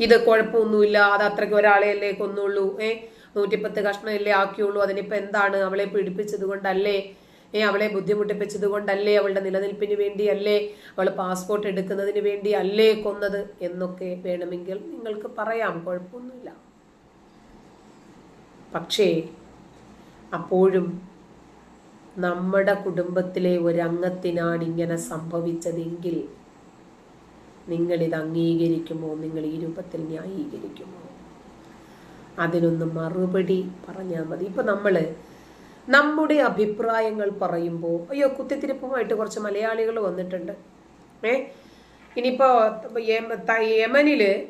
ഇത് കുഴപ്പമൊന്നുമില്ല അത് അത്രയ്ക്ക് ഒരാളെയല്ലേ കൊന്നുള്ളൂ ഏ? നൂറ്റിപ്പത്ത് കഷ്ണമല്ലേ ആക്കിയുള്ളൂ അതിനിപ്പോ എന്താണ്? അവളെ പീഡിപ്പിച്ചത് കൊണ്ടല്ലേ ഏ അവളെ ബുദ്ധിമുട്ടിപ്പിച്ചത് കൊണ്ടല്ലേ അവളുടെ നിലനിൽപ്പിന് വേണ്ടിയല്ലേ? അവൾ പാസ്പോർട്ട് എടുക്കുന്നതിന് വേണ്ടി അല്ലേ കൊന്നത്? എന്നൊക്കെ വേണമെങ്കിൽ നിങ്ങൾക്ക് പറയാം കുഴപ്പമൊന്നുമില്ല. പക്ഷേ അപ്പോഴും നമ്മുടെ കുടുംബത്തിലെ ഒരംഗത്തിനാണ് ഇങ്ങനെ സംഭവിച്ചതെങ്കിൽ നിങ്ങൾ ഇത് അംഗീകരിക്കുമോ? നിങ്ങൾ ഈ രൂപത്തിൽ ന്യായീകരിക്കുമോ? അതിനൊന്ന് മറുപടി പറഞ്ഞാൽ മതി. ഇപ്പം നമ്മൾ നമ്മുടെ അഭിപ്രായങ്ങൾ പറയുമ്പോൾ അയ്യോ കുത്തിത്തിരിപ്പുമായിട്ട് കുറച്ച് മലയാളികൾ വന്നിട്ടുണ്ട്. ഏ? ഇനിയിപ്പോൾ യമനിൽ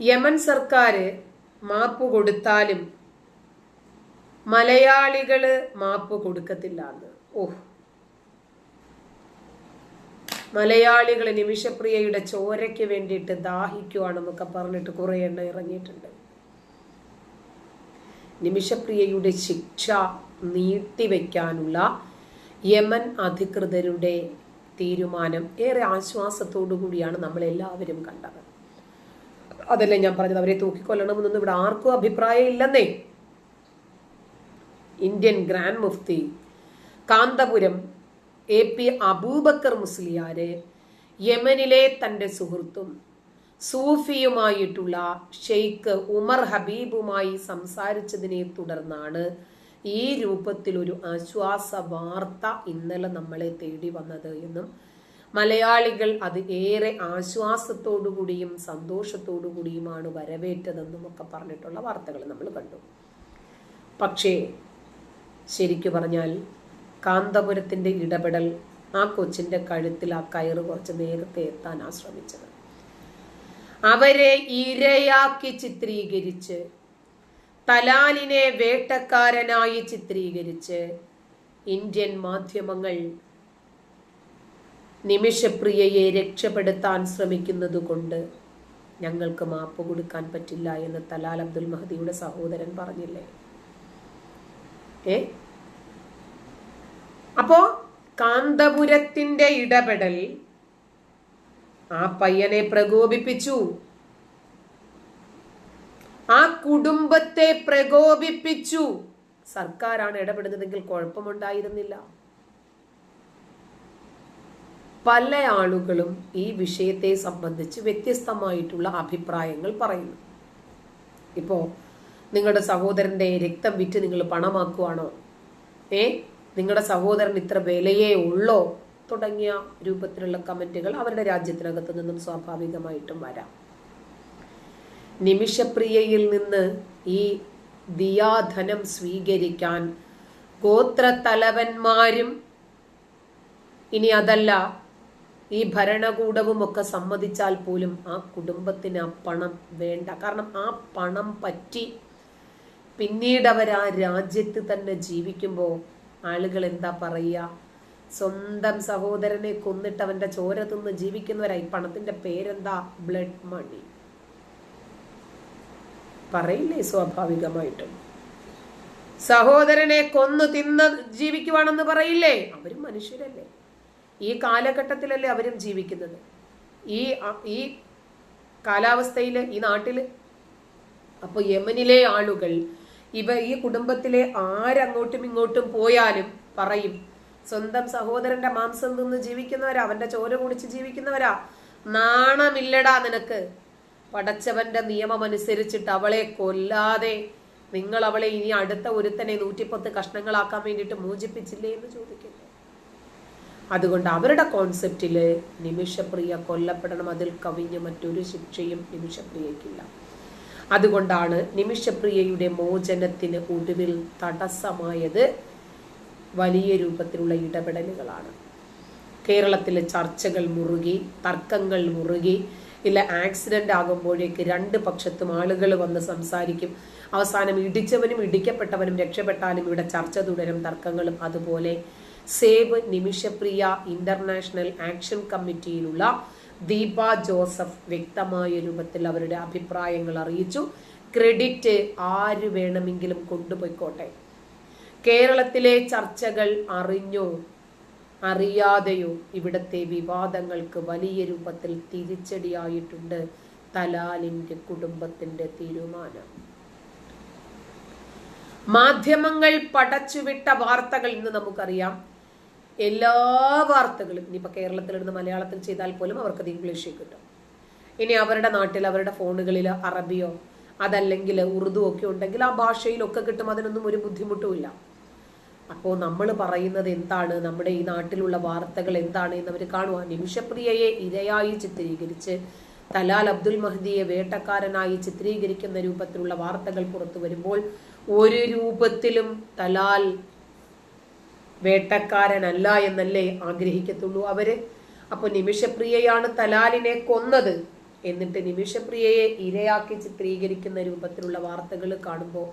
യമൻ സർക്കാർ മാപ്പ് കൊടുത്താലും മലയാളികൾ മാപ്പ് കൊടുക്കത്തില്ല എന്ന്. ഓഹ്. മലയാളികൾ നിമിഷപ്രിയയുടെ ചോരയ്ക്ക് വേണ്ടിയിട്ട് ദാഹിക്കുവാണെന്നൊക്കെ പറഞ്ഞിട്ട് കുറെ എണ്ണം ഇറങ്ങിയിട്ടുണ്ട്. നിമിഷപ്രിയയുടെ ശിക്ഷ നീട്ടിവെക്കാനുള്ള യമൻ അധികൃതരുടെ തീരുമാനം ഏറെ ആശ്വാസത്തോടു കൂടിയാണ് നമ്മൾ എല്ലാവരും കണ്ടത്. അതല്ലേ ഞാൻ പറഞ്ഞത്? അവരെ തൂക്കിക്കൊല്ലണമെന്നൊന്നും ഇവിടെ ആർക്കും അഭിപ്രായം ഇല്ലെന്നേ. ഇന്ത്യൻ ഗ്രാൻഡ് മുഫ്തി കാന്തപുരം എ പി അബൂബക്കർ മുസ്ലിയാര് യമനിലെ തന്റെ സുഹൃത്തും സൂഫിയുമായിട്ടുള്ള ഷെയ്ഖ് ഉമർ ഹബീബുമായി സംസാരിച്ചതിനെ തുടർന്നാണ് ഈ രൂപത്തിൽ ഒരു ആശ്വാസ വാർത്ത ഇന്നലെ നമ്മളെ തേടി വന്നത് എന്നും മലയാളികൾ അത് ഏറെ ആശ്വാസത്തോടു കൂടിയും സന്തോഷത്തോടു കൂടിയുമാണ് വരവേറ്റതെന്നും ഒക്കെ പറഞ്ഞിട്ടുള്ള വാർത്തകൾ നമ്മൾ കണ്ടു. പക്ഷേ ശരിക്കു പറഞ്ഞാൽ കാന്തപുരത്തിന്റെ ഇടപെടൽ ആ കൊച്ചിന്റെ കഴുത്തിൽ ആ കയറ് കുറച്ച് നേരത്തെ എത്താനാ ശ്രമിച്ചത് അവരെ ഇരയാക്കി ചിത്രീകരിച്ച് തലാലിനെ വേട്ടക്കാരനായി ചിത്രീകരിച്ച് ഇന്ത്യൻ മാധ്യമങ്ങൾ നിമിഷപ്രിയയെ രക്ഷപ്പെടുത്താൻ ശ്രമിക്കുന്നത് കൊണ്ട് ഞങ്ങൾക്ക് മാപ്പ് കൊടുക്കാൻ പറ്റില്ല എന്ന് തലാൽ അബ്ദുൽ മഹദിയുടെ സഹോദരൻ പറഞ്ഞില്ലേ? ഏ? അപ്പോ കാന്തപുരത്തിന്റെ ഇടപെടൽ ആ പയ്യനെ പ്രകോപിപ്പിച്ചു. ആ കുടുംബത്തെ പ്രകോപിപ്പിച്ചു. സർക്കാരാണ് ഇടപെടുന്നതെങ്കിൽ കുഴപ്പമുണ്ടായിരുന്നില്ല. പല ആളുകളും ഈ വിഷയത്തെ സംബന്ധിച്ച് വ്യത്യസ്തമായിട്ടുള്ള അഭിപ്രായങ്ങൾ പറയുന്നു. ഇപ്പോ നിങ്ങളുടെ സഹോദരന്റെ രക്തം വിറ്റ് നിങ്ങൾ പണമാക്കുവാണോ? ഏ? നിങ്ങളുടെ സഹോദരൻ ഇത്ര വിലയേ ഉള്ളോ? തുടങ്ങിയ രൂപത്തിലുള്ള കമന്റുകൾ അവരുടെ രാജ്യത്തിനകത്ത് നിന്നും സ്വാഭാവികമായിട്ടും വരാം. നിമിഷപ്രിയയിൽ നിന്ന് ഈ ദിയാധനം സ്വീകരിക്കാൻ ഗോത്രത്തലവന്മാരും ഇനി അതല്ല ഈ ഭരണകൂടവും ഒക്കെ സമ്മതിച്ചാൽ പോലും ആ കുടുംബത്തിന് ആ പണം വേണ്ട. കാരണം ആ പണം പറ്റി പിന്നീട് അവർ ആ രാജ്യത്ത് തന്നെ ജീവിക്കുമ്പോൾ ആളുകൾ എന്താ പറയുക സ്വന്തം സഹോദരനെ കൊന്നിട്ട് അവന്റെ ചോര തിന്ന് ജീവിക്കുന്നവരായി പണത്തിന്റെ പേരെന്താ? Blood money. പറയില്ലേ സ്വാഭാവികമായിട്ടും? സഹോദരനെ കൊന്നു തിന്ന് ജീവിക്കുവാണെന്ന് പറയില്ലേ? അവരും മനുഷ്യരല്ലേ. ഈ കാലഘട്ടത്തിലല്ലേ അവരും ജീവിക്കുന്നത്. ഈ ഈ കാലാവസ്ഥയിൽ ഈ നാട്ടിൽ അപ്പോൾ യമനിലെ ആളുകൾ ഇവ ഈ കുടുംബത്തിലെ ആരങ്ങോട്ടും ഇങ്ങോട്ടും പോയാലും പറയും സ്വന്തം സഹോദരന്റെ മാംസം തിന്ന് ജീവിക്കുന്നവരാ അവന്റെ ചോര കുടിച്ച് ജീവിക്കുന്നവരാ. നാണമില്ലടാ നിനക്ക്. പടച്ചവന്റെ നിയമം അനുസരിച്ചിട്ട് അവളെ കൊല്ലാതെ നിങ്ങൾ അവളെ ഇനി അടുത്ത ഒരുത്തനെ നൂറ്റിപ്പത്ത് കഷ്ണങ്ങളാക്കാൻ വേണ്ടിയിട്ട് മോചിപ്പിച്ചില്ലേ എന്ന് ചോദിക്കില്ലേ അതുകൊണ്ട് അവരുടെ കോൺസെപ്റ്റിൽ നിമിഷപ്രിയ കൊല്ലപ്പെടണം അതിൽ കവിഞ്ഞ് മറ്റൊരു ശിക്ഷയും നിമിഷപ്രിയയ്ക്കില്ല. അതുകൊണ്ടാണ് നിമിഷപ്രിയയുടെ മോചനത്തിന് ഒടുവിൽ തടസ്സമായത് വലിയ രൂപത്തിലുള്ള ഇടപെടലുകളാണ്. കേരളത്തിലെ ചർച്ചകൾ മുറുകി തർക്കങ്ങൾ മുറുകി ഇല്ല ആക്സിഡന്റ് ആകുമ്പോഴേക്ക് രണ്ട് പക്ഷത്തും ആളുകൾ വന്ന് സംസാരിക്കും. അവസാനം ഇടിച്ചവനും ഇടിക്കപ്പെട്ടവനും രക്ഷപ്പെട്ടാലും ഇവിടെ ചർച്ച തുടരും തർക്കങ്ങളും. അതുപോലെ സേവ് നിമിഷപ്രിയ ഇന്റർനാഷണൽ ആക്ഷൻ കമ്മിറ്റിയിലുള്ള ദീപ ജോസഫ് വ്യക്തമായ രൂപത്തിൽ അവരുടെ അഭിപ്രായങ്ങൾ അറിയിച്ചു. ക്രെഡിറ്റ് ആര് വേണമെങ്കിലും കൊണ്ടുപോയിക്കോട്ടെ. കേരളത്തിലെ ചർച്ചകൾ അറിഞ്ഞോ? അറിയാതെയോ? ഇവിടത്തെ വിവാദങ്ങൾക്ക് വലിയ രൂപത്തിൽ തിരിച്ചടിയായിട്ടുണ്ട് തലാലിന്റെ കുടുംബത്തിന്റെ തീരുമാനം. മാധ്യമങ്ങൾ പടച്ചുവിട്ട വാർത്തകൾ ഇന്ന് നമുക്കറിയാം. എല്ലാ വാർത്തകളും ഇനിയിപ്പോൾ കേരളത്തിലിരുന്ന് മലയാളത്തിൽ ചെയ്താൽ പോലും അവർക്കത് ഇംഗ്ലീഷിൽ കിട്ടും. ഇനി അവരുടെ നാട്ടിൽ അവരുടെ ഫോണുകളിൽ അറബിയോ അതല്ലെങ്കിൽ ഉറുദു ഒക്കെ ഉണ്ടെങ്കിൽ ആ ഭാഷയിലൊക്കെ കിട്ടും. അതിനൊന്നും ഒരു ബുദ്ധിമുട്ടുമില്ല അപ്പോൾ നമ്മൾ പറയുന്നത് എന്താണ്? നമ്മുടെ ഈ നാട്ടിലുള്ള വാർത്തകൾ എന്താണ് എന്നവർ കാണുക. നിമിഷപ്രിയയെ ഇരയായി ചിത്രീകരിച്ച് തലാൽ അബ്ദുൽ മഹദിയെ വേട്ടക്കാരനായി ചിത്രീകരിക്കുന്ന രൂപത്തിലുള്ള വാർത്തകൾ പുറത്തു വരുമ്പോൾ ഒരു രൂപത്തിലും തലാൽ വേട്ടക്കാരനല്ല എന്നല്ലേ ആഗ്രഹിക്കത്തുള്ളൂ അവർ? അപ്പോൾ നിമിഷപ്രിയയാണ് തലാലിനെ കൊന്നത്. എന്നിട്ട് നിമിഷപ്രിയയെ ഇരയാക്കി ചിത്രീകരിക്കുന്ന രൂപത്തിലുള്ള വാർത്തകൾ കാണുമ്പോൾ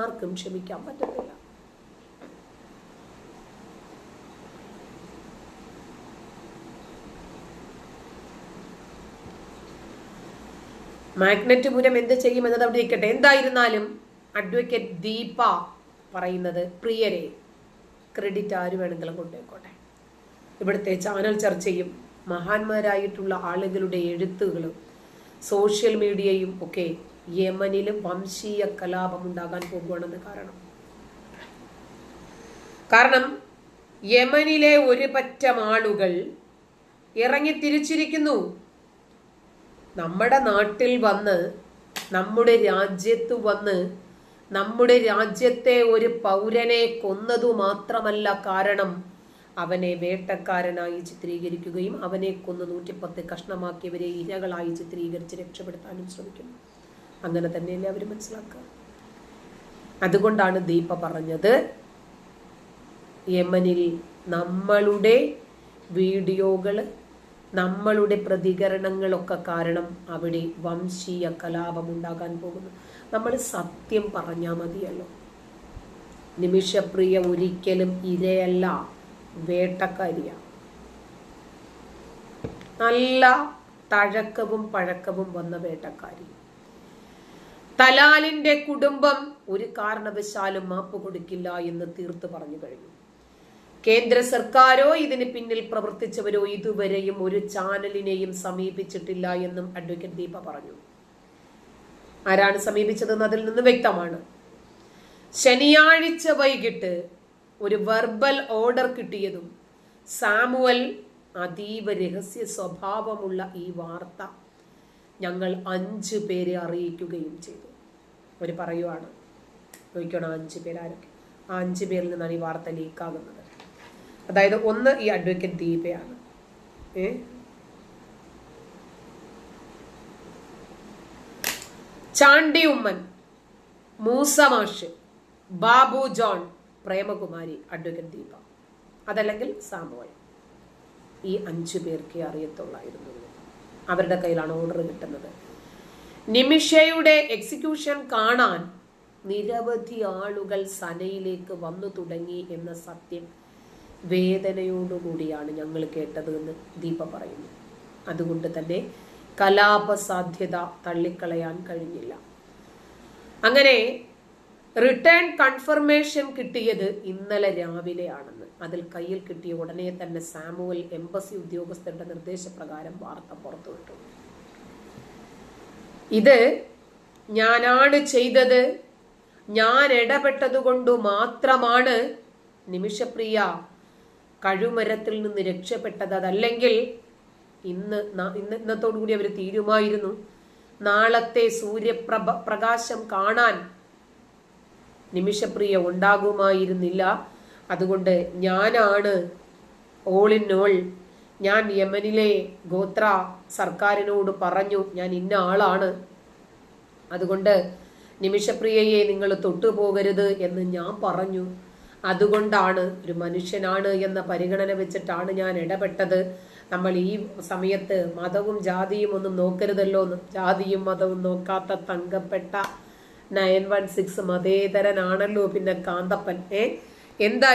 ആർക്കും ക്ഷമിക്കാൻ പറ്റത്തില്ല. മാഗ്നറ്റ് പുരം എന്ത് ചെയ്യും എന്നത് അവിടെ ഇരിക്കട്ടെ. എന്തായിരുന്നാലും അഡ്വക്കേറ്റ് ദീപ പറയുന്നത് പ്രിയരെ ക്രെഡിറ്റ് ആര് വേണമെങ്കിലും കൊണ്ടുപോയിക്കോട്ടെ. ഇവിടുത്തെ ചാനൽ ചർച്ചയും മഹാന്മാരായിട്ടുള്ള ആളുകളുടെ എഴുത്തുകളും സോഷ്യൽ മീഡിയയും ഒക്കെ യമനിൽ വംശീയ കലാപം ഉണ്ടാകാൻ പോകുകയാണെന്ന് കാരണം. കാരണം യമനിലെ ഒരു പറ്റം ആളുകൾ ഇറങ്ങി തിരിച്ചിരിക്കുന്നു. നമ്മുടെ നാട്ടിൽ വന്ന് നമ്മുടെ രാജ്യത്ത് വന്ന് നമ്മുടെ രാജ്യത്തെ ഒരു പൗരനെ കൊന്നതു മാത്രമല്ല കാരണം അവനെ വേട്ടക്കാരനായി ചിത്രീകരിക്കുകയും അവനെ കൊന്ന് നൂറ്റിപ്പത്ത് കഷ്ണമാക്കിയവരെ ഇരകളായി ചിത്രീകരിച്ച് രക്ഷപ്പെടുത്താനും ശ്രമിക്കുന്നു. അങ്ങനെ തന്നെയല്ലേ അവർ മനസ്സിലാക്കുക? അതുകൊണ്ടാണ് ദീപ പറഞ്ഞത് യമനിൽ നമ്മളുടെ വീഡിയോകൾ നമ്മളുടെ പ്രതികരണങ്ങളൊക്കെ കാരണം അവിടെ വംശീയ കലാപം ഉണ്ടാകാൻ പോകുന്നു. നമ്മൾ സത്യം പറഞ്ഞാൽ മതിയല്ലോ. നിമിഷപ്രിയ ഒരിക്കലും ഇരയല്ല വേട്ടക്കാരിയ. നല്ല തഴക്കവും പഴക്കവും വന്ന വേട്ടക്കാരി. തലാലിന്റെ കുടുംബം ഒരു കാരണവശാലും മാപ്പ് കൊടുക്കില്ല എന്ന് തീർത്ത് പറഞ്ഞു കഴിഞ്ഞു. കേന്ദ്ര സർക്കാരോ ഇതിന് പിന്നിൽ പ്രവർത്തിച്ചവരോ ഇതുവരെയും ഒരു ചാനലിനെയും സമീപിച്ചിട്ടില്ല എന്നും അഡ്വക്കേറ്റ് ദീപ പറഞ്ഞു. ആരാണ് സമീപിച്ചതെന്ന് അതിൽ നിന്ന് വ്യക്തമാണ്. ശനിയാഴ്ച വൈകിട്ട് ഒരു വെർബൽ ഓർഡർ കിട്ടിയതും സാമുവൽ അതീവ രഹസ്യ സ്വഭാവമുള്ള ഈ വാർത്ത ഞങ്ങൾ അഞ്ച് പേരെ അറിയിക്കുകയും ചെയ്തു. അവർ പറയുവാണ് ചോദിക്കണം അഞ്ച് പേരാരൊക്കെ ആ അഞ്ച് പേരിൽ നിന്നാണ് ഈ വാർത്ത ലീക്കാകുന്നത്. അതായത് ഒന്ന് ഈ അഡ്വക്കേറ്റ് ദീപയാണ്. ഏ? ചാണ്ടി ഉമ്മൻ മൂസമാഷ് ബാബു ജോൺ പ്രേമകുമാരി അഡ്വക്കേറ്റ് ദീപ. അതല്ലെങ്കിൽ സാമുവൽ. ഈ അഞ്ചു പേർക്ക് അറിയത്തുള്ളായിരുന്നു. അവരുടെ കയ്യിലാണ് ഓർഡർ കിട്ടുന്നത്. നിമിഷയുടെ എക്സിക്യൂഷൻ കാണാൻ നിരവധി ആളുകൾ സനയിലേക്ക് വന്നു തുടങ്ങി എന്ന സത്യം വേദനയോടുകൂടിയാണ് ഞങ്ങൾ കേട്ടത് എന്ന് ദീപ പറയുന്നു. അതുകൊണ്ട് തന്നെ കലാപസാധ്യത തള്ളിക്കളയാൻ കഴിഞ്ഞില്ല. അങ്ങനെ റിട്ടേൺ കൺഫർമേഷൻ കിട്ടിയത് ഇന്നലെ രാവിലെയാണെന്ന്. അതിൽ കയ്യിൽ കിട്ടിയ ഉടനെ തന്നെ സാമുവൽ എംബസി ഉദ്യോഗസ്ഥരുടെ നിർദ്ദേശപ്രകാരം വാർത്ത പുറത്തുവിട്ടു. ഇത് ഞാനാണ് ചെയ്തത്. ഞാൻ ഇടപെട്ടതുകൊണ്ട് മാത്രമാണ്. നിമിഷപ്രിയ കഴുമരത്തിൽ നിന്ന് രക്ഷപ്പെട്ടത് അതല്ലെങ്കിൽ ഇന്ന് ഇന്ന് ഇന്നത്തോടു കൂടി അവർ തീരുമായിരുന്നു. നാളത്തെ സൂര്യപ്രഭ പ്രകാശം കാണാൻ നിമിഷപ്രിയ ഉണ്ടാകുമായിരുന്നില്ല. അതുകൊണ്ട് ഞാനാണ് ഓൾ ഇൻ ഓൾ ഞാൻ യമനിലെ ഗോത്ര സർക്കാരിനോട് പറഞ്ഞു ഞാൻ ഇന്ന ആളാണ്. അതുകൊണ്ട് നിമിഷപ്രിയയെ നിങ്ങൾ തൊട്ടുപോകരുത് എന്ന് ഞാൻ പറഞ്ഞു. അതുകൊണ്ടാണ് ഒരു മനുഷ്യനാണ് എന്ന പരിഗണന വെച്ചിട്ടാണ് ഞാൻ ഇടപെട്ടത്. നമ്മൾ ഈ സമയത്ത് മതവും ജാതിയും ഒന്നും നോക്കരുതല്ലോ ജാതിയും മതവും നോക്കാത്ത തങ്കപ്പെട്ട നയൻ വൺ സിക്സ് മതേതരനാണല്ലോ പിന്നെ കാന്തപ്പൻ. ഏ? എന്താ